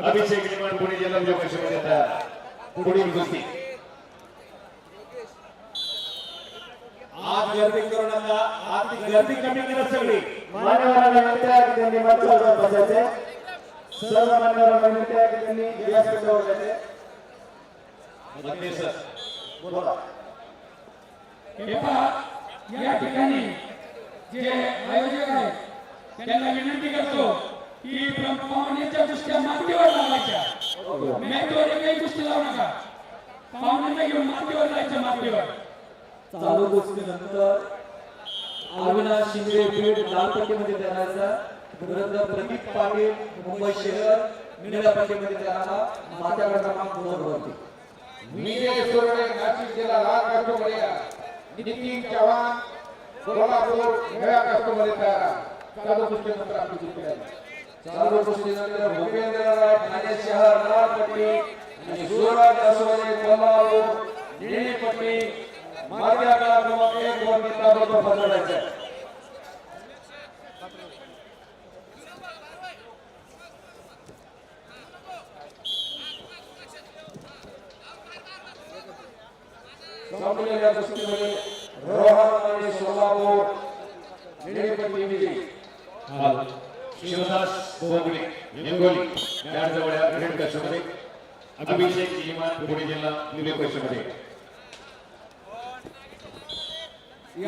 अभिषेक निर्माण पुणे जिल्हा विजय परिषदेमध्ये तयार पुढील कुस्ती आज गर्दी करू नका आज गर्दी कमी करा सगळी मान्यवरांना विनंती आहे की त्यांनी मंचावर बसायचे सर्व मान्यवरांना विनंती आहे की त्यांनी व्यासपीठावर बसायचे अग्नि सर बोला हे पहा या ठिकाणी जे आयोजक आहेत त्यांना विनंती करतो की पाहुण्याच्या कुस्त्या मातीवर लावायच्या. मॅटवर काही कुस्ती लावू नका. पाहुण्यांना घेऊन मातीवर जायचं मातीवर. चालू गोष्टीनंतर अविनाश शिंदे बीड लालपट्टीमध्ये देण्याचा विरुद्ध प्रदीप पाटील मुंबई शहर निळ्या पट्टीमध्ये देणारा मात्याकडे क्रमांक दोन वरती विजय सोरडे नाशिक जिल्हा लाल कास्टोमध्ये नितीन चव्हाण कोल्हापूर निळ्या कास्टोमध्ये तयार चालू कुस्तीनंतर आपली आहे. चालू गोष्टीनंतर भूपेंद्र राय ठाणे शहर लालपट्टी आणि सूरज असोले कोल्हापूर निळी पट्टी क्रमांक एक आहे. संपलेल्या कुस्तीमध्ये रोहन आणि सोलापूर निळी विजयी शिवदास बोगणे हिंगोली याजवळ रेड कक्षामध्ये अभिषेक इमान पुणे जिल्हा विजय कक्षामध्ये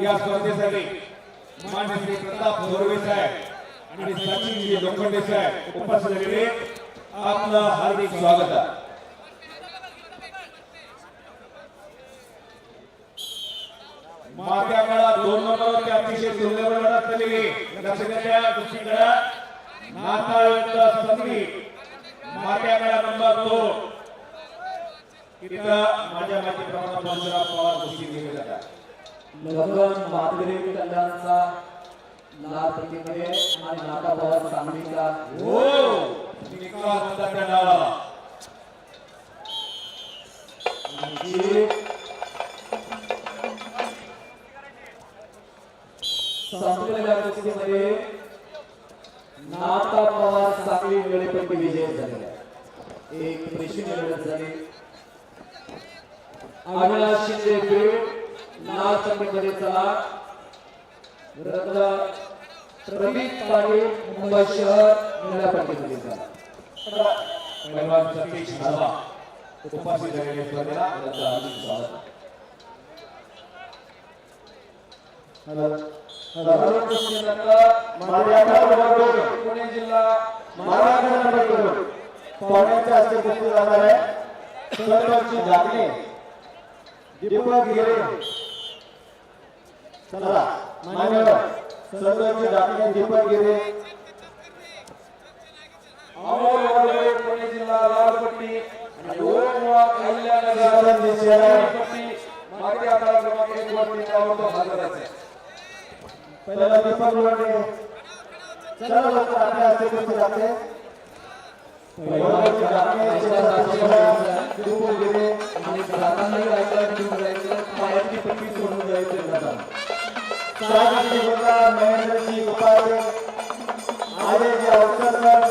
या स्पर्धेसाठी माननीय श्री प्रताप बोरवे साहेब आणि सचिनजी लोखंडे साहेब उपस्थित झालेले आपलं हार्दिक स्वागत. आहे मागच्या काळात दोन नंबरवरती अतिशय दुर्लभ लढत झालेली द्या कुस्तीकडे नाताळ संधी मागच्या काळात नंबर दोन इथं माझ्या माहितीप्रमाणे पंचराव पवार कुस्ती केली जातात लगन माधुरी कल्याणचा लाल पट्टीमध्ये आणि नाटा पवार सांगलीचा. हो. निकाल होता त्या डावाला आणखी संपलेल्या कुस्तीमध्ये नाता पवार सांगली वेळेपैकी विजय आहे. एक प्रेक्षणीय लढत झाली. अविनाश शिंदे बीड लाल चला. विरुद्ध प्रदीप पाटील मुंबई शहर चला पैलवान सतीश झाला. उपस्थित झालेल्या स्पर्धेला त्यांचं हार्दिक स्वागत चालू कुस्तीनंतर पुणे जिल्हा महाराष्ट्र नंबर हस्ते कुस्ती जाणार आहे सरपंच जागणे दीपक गिरे चला मान्यवर सरपंच जागणे दीपक गिरे अमोल वडवळे पुणे जिल्हा लाल पट्टी आणि ओमवा कल्याणनगर सरपंच शहर पट्टी मागच्या काळात क्रमांक एक वरती ताबडतोब हजर आहे. पहिला दीपक लोंढे चला लवकर आपल्या हस्ते कुस्ती जाते सरपंच जागणे दीपक गिरे आणि जातानाही ऐकायला घेऊन जायचं जायचं जाताना सागरजी गुप्ता महेंद्रजी उपाध्ये आर्यजी अवसरकर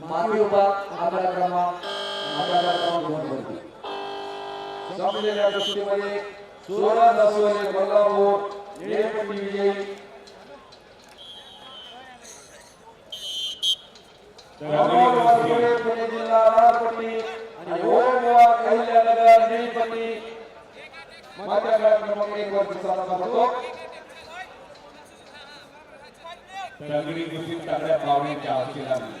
मागे उपात आपला क्रमांक आपला घेऊन दोन वरती. संपलेल्या कुस्तीमध्ये सोळा दसवले बल्लापूर विजयी. पुणे जिल्हा आणि माझ्या एक सगळी गोष्टी सगळ्या लागली.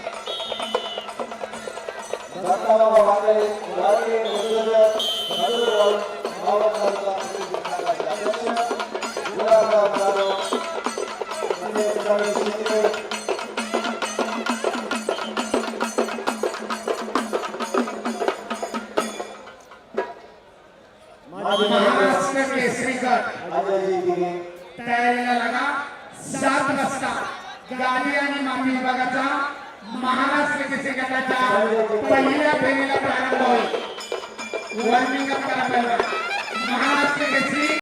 ಸರ್ಕಾರವಾಗಲಿ ರಾಜ್ಯ महाराष्ट्र लगा सात वाजता गाडी आणि मानवी विभागाचा महाराष्ट्र के संगठन का पहला पहला प्रारंभ हुआ वार्मिंग अप करा पहला महाराष्ट्र के